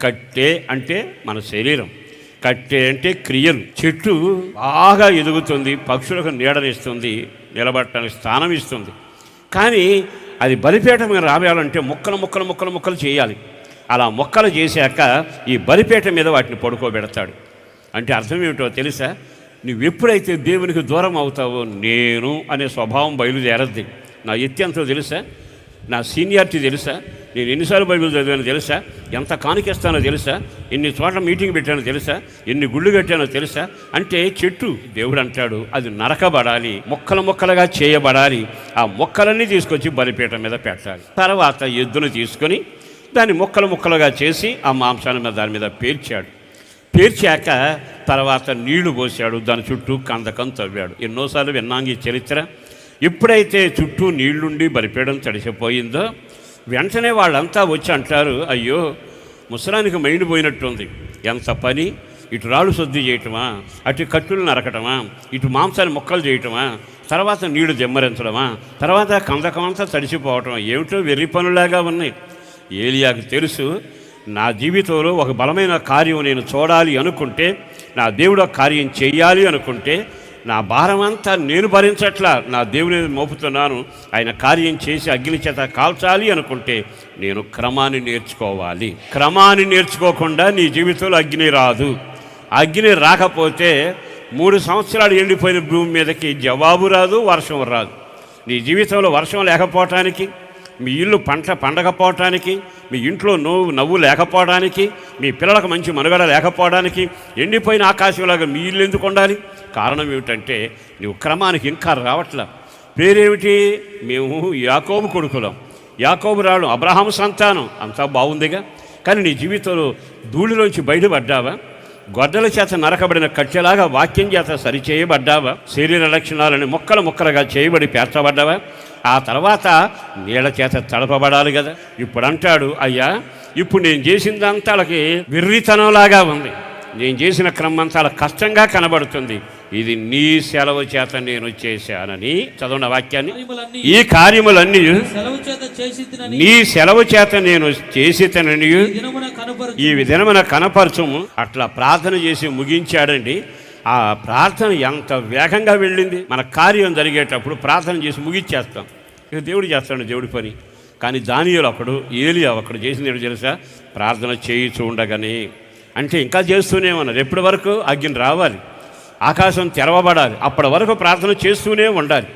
కట్టె అంటే మన శరీరం కట్టె అంటే క్రియలు. చెట్టు బాగా ఎదుగుతుంది పక్షులకు నీడనిస్తుంది నిలబడటానికి స్థానం ఇస్తుంది కానీ అది బలిపేట మీద రావాలంటే మొక్కలు మొక్కలు ముక్కలు ముక్కలు చేయాలి. అలా మొక్కలు చేశాక ఈ బలిపేట మీద వాటిని పడుకోబెడతాడు. అంటే అర్థం ఏమిటో తెలుసా? నువ్వు ఎప్పుడైతే దేవునికి దూరం అవుతావో నేను అనే స్వభావం బయలుదేరద్ది. నా ఎత్తి ఎంతో తెలుసా? నా సీనియారిటీ తెలుసా? నేను ఎన్నిసార్లు బైబిల్ చదివానో తెలుసా? ఎంత కానుకేస్తానో తెలుసా? ఎన్ని చోట్ల మీటింగ్ పెట్టానో తెలుసా? ఎన్ని గుళ్ళు కట్టానో తెలుసా? అంటే చెట్టు దేవుడు అంటాడు అది నరకబడాలి మొక్కలు మొక్కలుగా చేయబడాలి. ఆ మొక్కలన్నీ తీసుకొచ్చి బలిపీఠం మీద పెట్టాలి. తర్వాత ఎద్దును తీసుకొని దాన్ని ముక్కలు ముక్కలుగా చేసి ఆ మాంసాన్ని మీద దాని మీద పేర్చాడు. పేర్చాక తర్వాత నీళ్ళు పోసాడు దాని చుట్టూ కందకం తవ్వాడు. ఎన్నోసార్లు విన్నాంగి చరిత్ర? ఎప్పుడైతే చుట్టూ నీళ్ళుండి బలిపేయడం తడిసిపోయిందో వెంటనే వాళ్ళంతా వచ్చి అంటారు అయ్యో ముసలానికి మైండ్ పోయినట్టుంది. ఎంత పని? ఇటు రాళ్ళు శుద్ధి చేయటమా? అటు కట్టులు నరకటమా? ఇటు మాంసాన్ని మొక్కలు చేయటమా? తర్వాత నీళ్ళు జమ్మరించడమా? తర్వాత కందకమంతా తడిసిపోవటం. ఏమిటో వెర్రి పనులాగా ఉన్నాయి. ఏలియాకు తెలుసు నా జీవితంలో ఒక బలమైన కార్యం నేను చూడాలి అనుకుంటే నా దేవుడు కార్యం చేయాలి అనుకుంటే నా భారం అంతా నేను భరించట్లా నా దేవుని మోపుతున్నాను ఆయన కార్యం చేసి అగ్ని చేత కాల్చాలి అనుకుంటే నేను క్రమాన్ని నేర్చుకోవాలి. క్రమాన్ని నేర్చుకోకుండా నీ జీవితంలో అగ్ని రాదు. అగ్ని రాకపోతే మూడు సంవత్సరాలు ఎండిపోయిన భూమి మీదకి జవాబు రాదు వర్షం రాదు. నీ జీవితంలో వర్షం లేకపోవటానికి మీ ఇల్లు పంట పండకపోవటానికి మీ ఇంట్లో నవ్వు నవ్వు లేకపోవడానికి మీ పిల్లలకు మంచి మనుగడ లేకపోవడానికి ఎండిపోయిన ఆకాశంలాగా మీ ఇల్లు ఎందుకు ఉండాలి? కారణం ఏమిటంటే నువ్వు క్రమానికి ఇంకా రావట్లా. పేరేమిటి? మేము యాకోబు కొడుకులం. యాకోబు రావడం అబ్రహాం సంతానం. అంతా బాగుందిగా. కానీ నీ జీవితంలో ధూళిలోంచి బయటపడ్డావా? గొడ్డల చేత నరకబడిన కట్టెలాగా వాక్యం చేత సరిచేయబడ్డావా? శరీర లక్షణాలను మొక్కలు మొక్కలుగా చేయబడి పేర్చబడ్డావా? ఆ తర్వాత నీళ్ళ చేత తడపబడాలి కదా ఇప్పుడు అంటాడు అయ్యా ఇప్పుడు నేను చేసిందంతా వాళ్ళకి విర్రితనంలాగా ఉంది. నేను చేసిన క్రమం చాలా కష్టంగా కనబడుతుంది. ఇది నీ సెలవు చేత నేను చేశానని చదవన వాక్యాన్ని. ఈ కార్యములన్నీ నీ సెలవు చేత నేను చేసి తనని ఈ విధమైన కనపరచము. అట్లా ప్రార్థన చేసి ముగించాడండి. ఆ ప్రార్థన ఎంత వేగంగా వెళ్ళింది? మన కార్యం జరిగేటప్పుడు ప్రార్థన చేసి ముగించేస్తాం. ఇక దేవుడు చేస్తాడు దేవుడి పని. కానీ దానియులు ఒకడు ఏలియా ఒకడు చేసింది ఏంటో తెలుసా? ప్రార్థన చేయి చూడగానే అంటే ఇంకా చేస్తూనే ఉన్నారు. ఎప్పటి వరకు? అగ్ని రావాలి. ఆకాశం తెరవబడాలి. అప్పటి వరకు ప్రార్థన చేస్తూనే ఉండాలి.